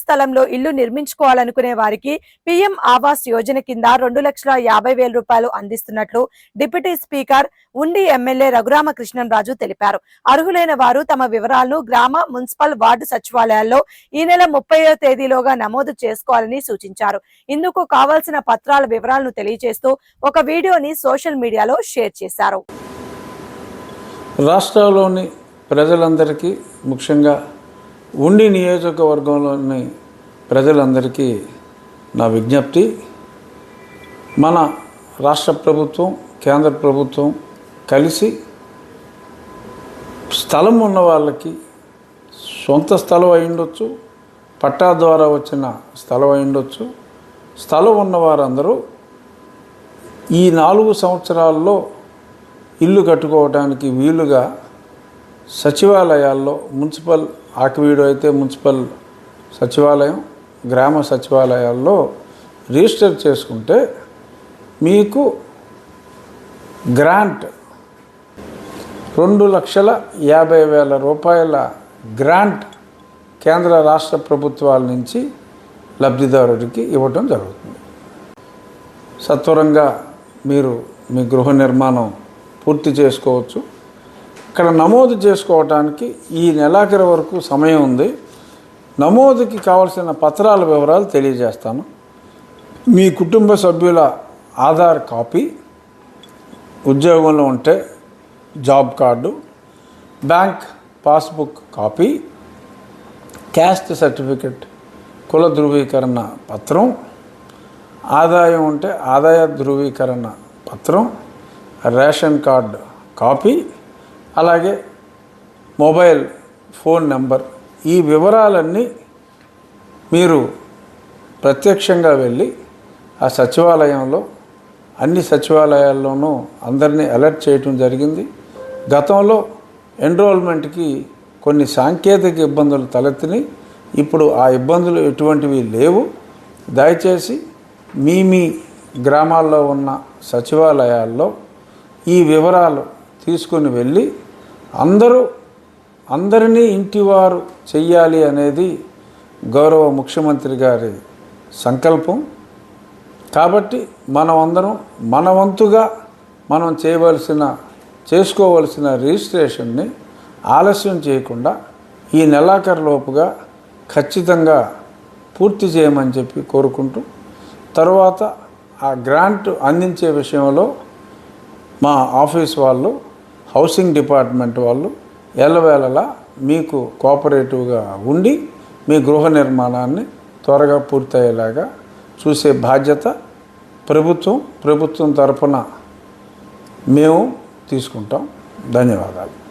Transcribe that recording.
స్థలంలో ఇల్లు నిర్మించుకోవాలనుకునే వారికి పీఎం ఆవాస్ యోజన కింద రెండు లక్షల యాభై వేల రూపాయలు అందిస్తున్నట్లు deputy speaker Undi MLA Raghuramakrishnamraju తెలిపారు. అర్హులైన వారు తమ వివరాలను గ్రామ మున్సిపల్ వార్డు సచివాలయాల్లో ఈ నెల ముప్పైవ తేదీలోగా నమోదు చేసుకోవాలని సూచించారు. ఇందుకు కావాల్సిన పత్రాల వివరాలను తెలియజేస్తూ ఒక వీడియోని సోషల్ మీడియాలో షేర్ చేశారు. రాష్ట్రంలోని ప్రజలందరికీ ముఖ్యంగా ఉండి నియోజకవర్గంలోని ప్రజలందరికీ నా విజ్ఞప్తి మన రాష్ట్ర ప్రభుత్వం కేంద్ర ప్రభుత్వం కలిసి స్థలం ఉన్న వాళ్ళకి సొంత స్థలం అయిండొచ్చు పట్టా ద్వారా వచ్చిన స్థలం అయిండొచ్చు స్థలం ఉన్న వారందరూ ఈ నాలుగు సంవత్సరాల్లో ఇల్లు కట్టుకోవడానికి వీలుగా సచివాలయాల్లో మున్సిపల్ ఆకివీడు అయితే మున్సిపల్ సచివాలయం గ్రామ సచివాలయాల్లో రిజిస్టర్ చేసుకుంటే మీకు గ్రాంట్ రెండు లక్షల యాభై వేల రూపాయల గ్రాంట్ కేంద్ర రాష్ట్ర ప్రభుత్వాల నుంచి లబ్ధిదారుడికి ఇవ్వటం జరుగుతుంది. సత్వరంగా మీరు మీ గృహ నిర్మాణం పూర్తి చేసుకోవచ్చు. ఇక్కడ నమోదు చేసుకోవటానికి ఈ నెలాఖరు వరకు సమయం ఉంది. నమోదుకి కావలసిన పత్రాల వివరాలు తెలియజేస్తాను. మీ కుటుంబ సభ్యుల ఆధార్ కాపీ ఉద్యోగంలో ఉంటే job card bank passbook copy caste certificate కుల ధృవీకరణ పత్రం ఆదాయం ఉంటే ఆదాయ ధృవీకరణ పత్రం రేషన్ కార్డు కాపీ అలాగే మొబైల్ ఫోన్ నెంబర్. ఈ వివరాలన్నీ మీరు ప్రత్యక్షంగా వెళ్ళి ఆ సచివాలయంలో అన్ని సచివాలయాల్లోనూ అందరినీ అలర్ట్ చేయటం జరిగింది. గతంలో ఎన్రోల్మెంట్కి కొన్ని సాంకేతిక ఇబ్బందులు తలెత్తిని ఇప్పుడు ఆ ఇబ్బందులు ఎటువంటివి లేవు. దయచేసి మీ మీ గ్రామాల్లో ఉన్న సచివాలయాల్లో ఈ వివరాలు తీసుకుని వెళ్ళి అందరూ అందరినీ ఇంటివారు చెయ్యాలి అనేది గౌరవ ముఖ్యమంత్రి గారి సంకల్పం. కాబట్టి మనం అందరం మన వంతుగా మనం చేయవలసిన చేసుకోవలసిన రిజిస్ట్రేషన్ని ఆలస్యం చేయకుండా ఈ నెలాఖరులోపుగా ఖచ్చితంగా పూర్తి చేయమని చెప్పి కోరుకుంటూ తర్వాత ఆ గ్రాంట్ అందించే విషయంలో మా ఆఫీస్ వాళ్ళు హౌసింగ్ డిపార్ట్మెంట్ వాళ్ళు ఎల్లవేళలా మీకు కోఆపరేటివ్గా ఉండి మీ గృహ నిర్మాణాన్ని త్వరగా పూర్తయ్యేలాగా చూసే బాధ్యత ప్రభుత్వం ప్రభుత్వం తరఫున మేము తీసుకుంటాం. ధన్యవాదాలు.